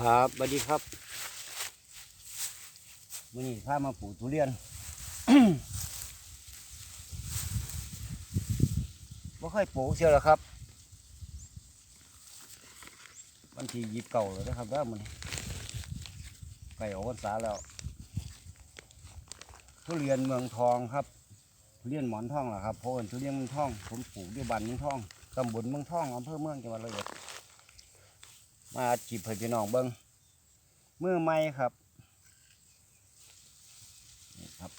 ครับสวัสดีครับวันนี้พามาปลูกทุเรียนไม่ค่อยปลูกเชียวหรอครับวันที่ยิบเก่าเลยนะครับแล้วมันไก่ออกพรรษาแล้วทุเรียนเมืองทองครับทุเรียนหมอนทองเหรอครับเพราะว่าทุเรียนเมืองทองผมปลูกที่บ้านเมืองทองตำบลเมืองทองอำเภอเมืองจังหวัดระยอง มาจีบเพื่อนพี่น้องเบิ้งมือไม้ครับนี่ครับ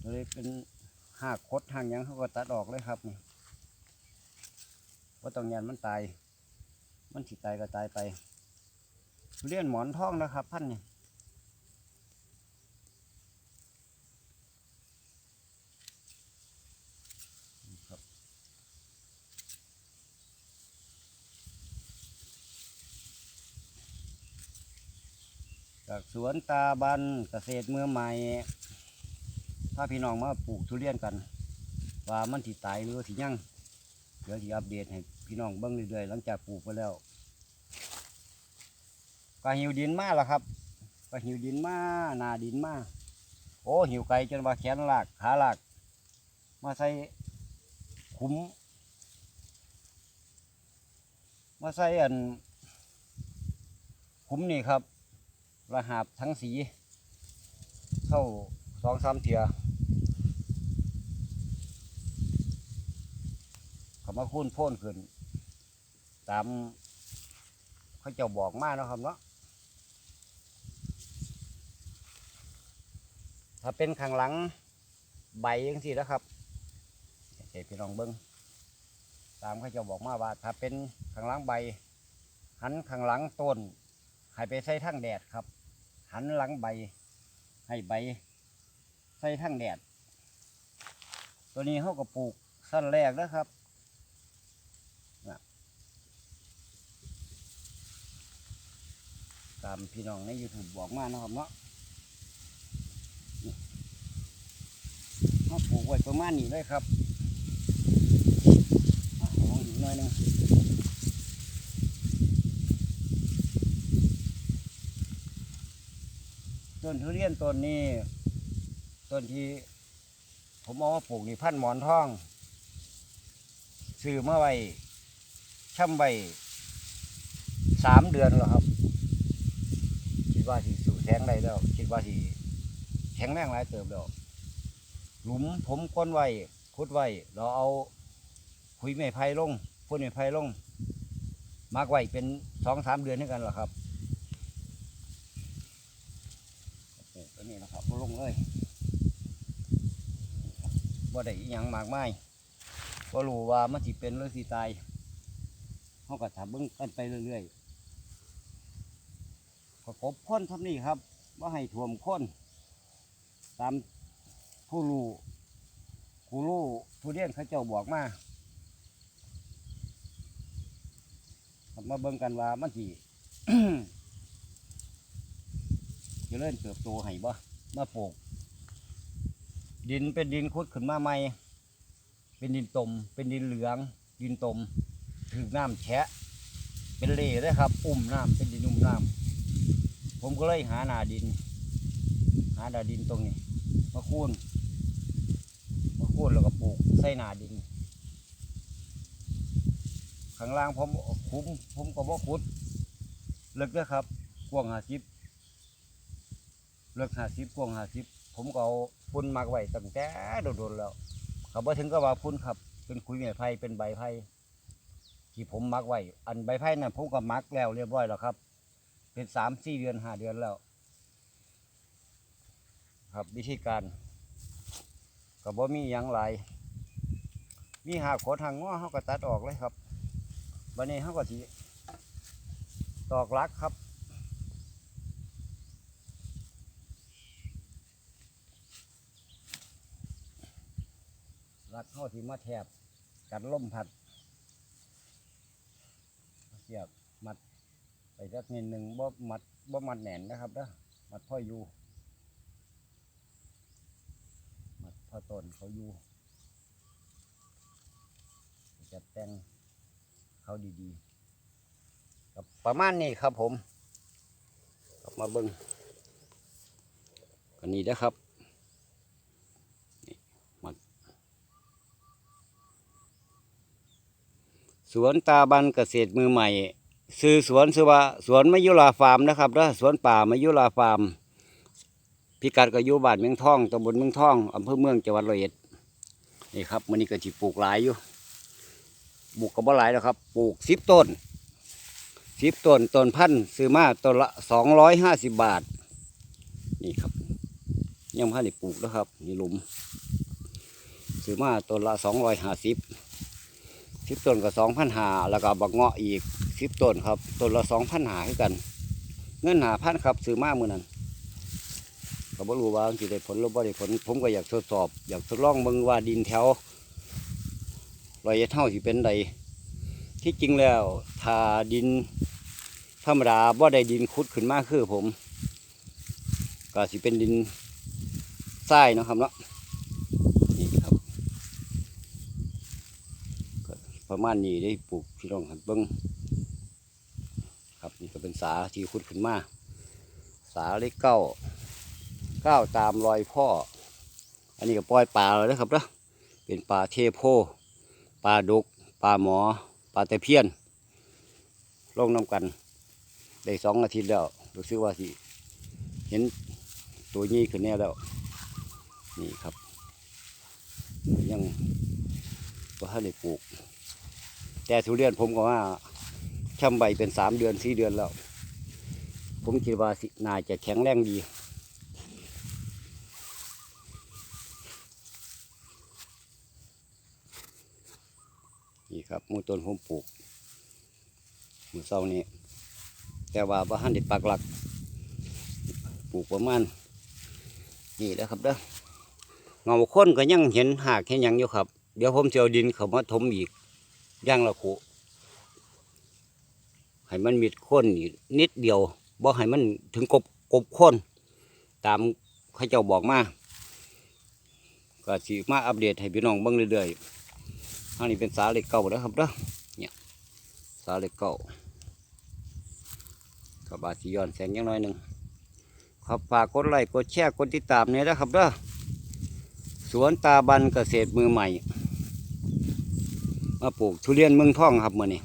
เลยเป็นหากคดหางยังเขาก็ตัดออกเลยครับนี่ว่าต้องยันมันตาย มันสิตายก็ตายไปเรียนหมอนทองนะครับพันธุ์นี่นี่ จากสวนตาบันเกษตรเมืองใหม่ถ้าพี่น้องมาปลูกทุเรียนกัน ว่ามันสิตายหรือว่าสิยั่งเดี๋ยวสิอัปเดตให้พี่น้องเบิ่งเรื่อยๆหลังจากปลูกไปแล้วก็หิวดินมาแล้วครับก็หิวดินมาหนาดินมาโอ้หิวไก่จนว่าแขนหลากขาหลากมาใส่ขุมมาใส่อันขุมนี่ครับ ระหาบทั้งสีเข้าสองสามเทียเขามาคุ้นพ่นขึ้น ตามเขาเจ้าบอกมาเนะครับเนาะถ้าเป็นข้างหลังใบยังสินะครับเดี๋ยวพี่น้องเบิ้งตามเขาเจะบอกมาว่า ถ้าเป็นข้างหลังใบ หันข้างหลังต้นให้ไปใส่ทั้งแดดครับ หันหลังใบ ให้ใบ ใส่ทั้งแดด ตัวนี้เขาก็ปลูกสั้นแรกนะครับตามพี่น้องใน YouTube บอกมานะครับเนาะเขาปลูกไว้ประมาณนี้เลยครับอะลองอีกหน่อยหนึง ต้นทุเรียนต้นนี้ต้นที่ผมเอามาปลูกนี่พันหมอนทองซื้อมาไว้ช่ำไว้สามเดือนแล้วครับ คิดว่าที่สู่แสงได้แล้ว คิดว่าที่แข็งแรงหลายเติบแล้วหลุมผมก้นไว้ขุดไว้เราเอาคุยไม้ไผ่ลงพ่นไม้ไผ่ลงมากไว้เป็นสองสามเดือนด้วยกันหรอครับปลูกอั นะครับบ่ลงเลยบ่ได้อิหยังมากไมายก็รู้ว่ามันสิเป็นหรือสิตายเขาก็ถามเบิ่งกันไปเรื่อยๆประกบค้นท่านี้ครับว่าให้ถ่วมค้นตามผู้รู้ผู้รู้ผู้เรียนเขาเจ้าบอกมามาเบิ่งกันว่ามันสิจะเริ่มเติบโตให้บ่ มาปลูก ดินเป็นดินคุดขึ้นมาใหม่ เป็นดินตม เป็นดินเหลือง ดินตมถึงน้ำแฉะ เป็นเล่เลยครับ อุ้มน้ำเป็นดินอุ้มน้ำผมก็เลยหาหนาดิน หาหนาดินตรงนี้ มาคูนมาคูนแล้วก็ปลูกใส่หนาดินข้างล่างผมคุ้มผมก็บ่ขุดเลิกเด้อครับกว้างห้าสิบ เลิกห้าสิบกวงห้าสิบผมก็เอาพุ่นมักไว้ตั้งแต่โดนๆแล้วเขาบ่ถึงก็ว่าพุ่นครับ เป็นคุยไม้ไผ่เป็นใบไผ่ที่ผมมักไว้อันใบไผ่นั่นผมก็มักแล้วเรียบร้อยแล้วครับ เป็นสามสี่เดือนห้าเดือนแล้ว ครับวิธีการก็บ่มีหยังหลายมีหากขดหางง้อเขาก็ตัดออกเลยครับบันนี้เขาก็สิตอกลักครับ ลักเขาที่มาแทบกันล่มพัดเสียบมัดไปสักนิดหนึ่งบ่มัดบ่มัดแหน่นนะครับเด้อมัดพ่ออยู่มัดพอต้นเขาอยู่จัดแต่งเขาดีๆกับประมาณนี้ครับผมกลับมาเบิ้งกันนี้นะครับนี่มัน สวนตาบันเกษตรมือใหม่ซื้อสวนซื้อว่าสวนมยุราฟาร์มนะครับเด้อสวนป่ามยุราฟาร์ม พิกัดก็อยู่บ้านเมืองทองตำบลเมืองทองอำเภอเมืองจังหวัดร้อยเอ็ดนี่ครับมันนี้ก็จิปลูกหลายอยู่ปลูกก็บ่หลายแล้วครับ ปลูกสิบต้นสิบต้นต้นพันธุ์ซื้อมาต้นละสองร้อยห้าสิบบาท นี่ครับยังพันได้ปลูกนะครับนี่หลุมซื้อมาต้นละสองร้อยห้าสิบ สิบต้นก็สองพันหาแล้วก็บักเงาะอีกสิบต้นครับต้นละสองพันหาคือกัน เงินหาพันครับซื้อมาเมื่อนั้นก็บ่รู้ว่าสิได้ผลหรือบ่ได้ผล ผมก็อยากทดสอบ อยากทดลองเบิ่งว่าดินแถวรอยเท่าสิเป็นใดที่จริงแล้วถ้าดินธรรมดาบ่ได้ดินขุดขึ้นมากคือผม ก็สิเป็นดินทรายเนาะครับเนาะนี่ครับก็ ประมาณนี้ได้ปลูกพี่น้องหันเบิ่งครับนี่ก็เป็นสาที่ขุดขึ้นมา สาเล็กเก้าเก้าตามรอยพ่อ อันนี้ก็ปล่อยปลาเลยนะครับนะเป็นปลาเทโพปลาดุกปลาหมอปลาตะเพียนลงน้ำกัน ได้สองอาทิตย์แล้วรู้สึกว่าสิเห็นตัวนี้ขึ้นแน่แล้ว นี่ครับ ยังว่าให้ได้ปลูก แต่ทุเรียนผมก็ว่าช่ำใบเป็นสามเดือนสี่เดือนแล้ว ผมคิดว่าสิน่าจะแข็งแรงดี นี่ครับมูต้นผมปลูกมือเศร้านี้ แต่ว่าบ้านได้ปักหลัก ปลูกประมาณนี่แล้วครับเด้อเงาค้นก็ยังเห็นหากแค่ยังอยู่ครับ เดี๋ยวผมจะเอาดินเขามาถมอีก ย่างละขุให้มันมิดค้นนิดเดียวบ่ให้มันถึงกบกบค้นตามเขาเจ้าบอกมาก็สิมาอัปเดตให้พี่น้องเบิ่งเรื่อยๆอันนี้เป็นสาเหล็กเก่าแล้วครับเด้อเนี่ยสาเหล็กเก่ากับบาสีย้อนแสงยังน้อยหนึ่งครับฝากกดไลค์กดแชร์กดติดตามเนี่ยนะครับเด้อสวนตาบันเกษตรมือใหม่ มาปลูกทุเรียนเมืองทองครับมื่อนี้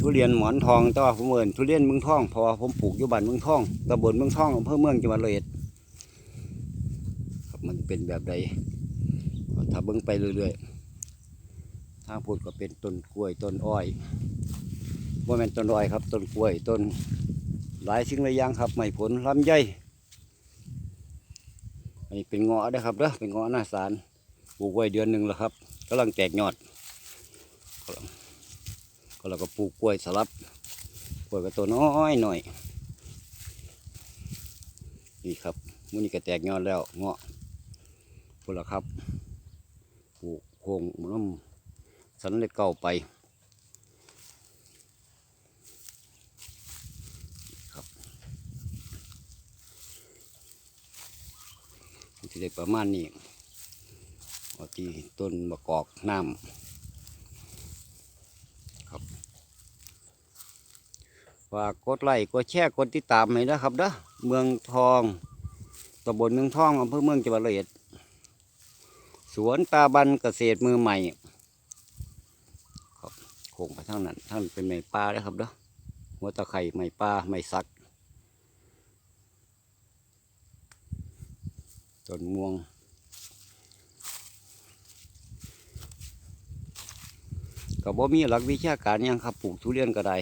ทุเรียนหมอนทองแต่ว่าผมเอินทุเรียนเมืองทองเพราะว่าผมปลูกอยู่บ้านเมืองทองตำบลเมืองทองอำเภอเมืองจังหวัดร้อยครับมันเป็นแบบใดถ้าเบิ่งไปเรื่อยๆทางพูดก็เป็นต้นกล้วยต้นอ้อยว่าเป็นต้นอ้อยครับต้นกล้วยต้นหลายสิ่งหลายอย่างครับไม้ผลลำไยอันนี้เป็นเงาะนะครับเด้อเป็นเงาะหน้าสารปลูกไว้เดือนหนึ่งแล้วครับกำลังแตกยอด เราก็ปลูกกล้วยสลับกล้วยก็ตัวน้อยหน่อยนี่ครับมันนี้ก็แตกยอดแล้วเงาะพุ่นละครับปลูกโคงหมันำสันเล็กเก่าไปที่ได้ประมาณนี้เอาที่ต้นมะกอกน้ำครับ ฝากกดไลค์กดแชร์กดติดตามให้นะครับเด้อเมืองทองตำบลเมืองทองอำเภอเมืองจังหวัดร้อยเอ็ดสวนตาบันเกษตรมือใหม่โค้งไปทางนั้นทางนั้นเป็นไม้ปลาแล้วครับเด้อหัวตะไคร่ไม้ปลาไม้สักต้นม่วงก็บ่มีหลักวิชาการยังครับปลูกทุเรียนก็ได้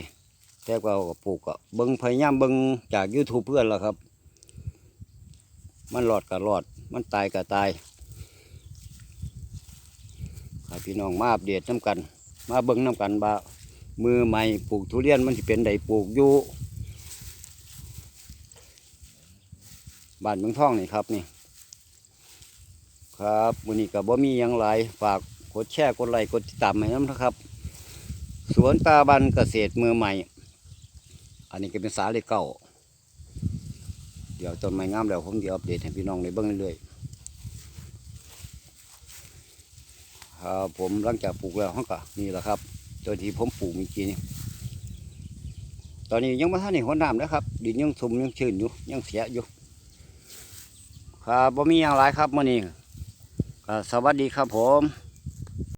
แต่ก็เอาก็ปลูกก็เบิ่งพยายามเบิ่งจาก YouTube เพื่อนและครับ มันรอดก็รอด มันตายก็ตายให้พี่น้องมาอัปเดตน้ำกัน มาเบิ่งน้ำกันบ่ามือใหม่ปลูกทุเรียนมันสิเป็นใดปลูกอยู่บ้านเมืองท่องนี่ครับนี่ครับวันนี้ก็บบ่มีหยังหลายฝากกดแชร์กดไลค์กดติดตามให้น้ำนะครับ สวนตาบันเกษตรมือใหม่ อันนี้ก็เป็นสาเล็กเก่าเดี๋ยวต้นไม้งามแล้วผมจะอัปเดตให้พี่น้องได้เบิ่งเรื่อยๆครับผมหลังจากปลูกแล้วเขาก็นี่แหละครับตัวที่ผมปลูกเมื่อกี้นี่ตอนนี้ยังไม่ทันเห็นหัวน้ำนะครับดินยังซุ่มยังชื้นอยู่ยังเสียอยู่ครับบ่มีอย่างไรครับมื่อนี้สวัสดีครับผม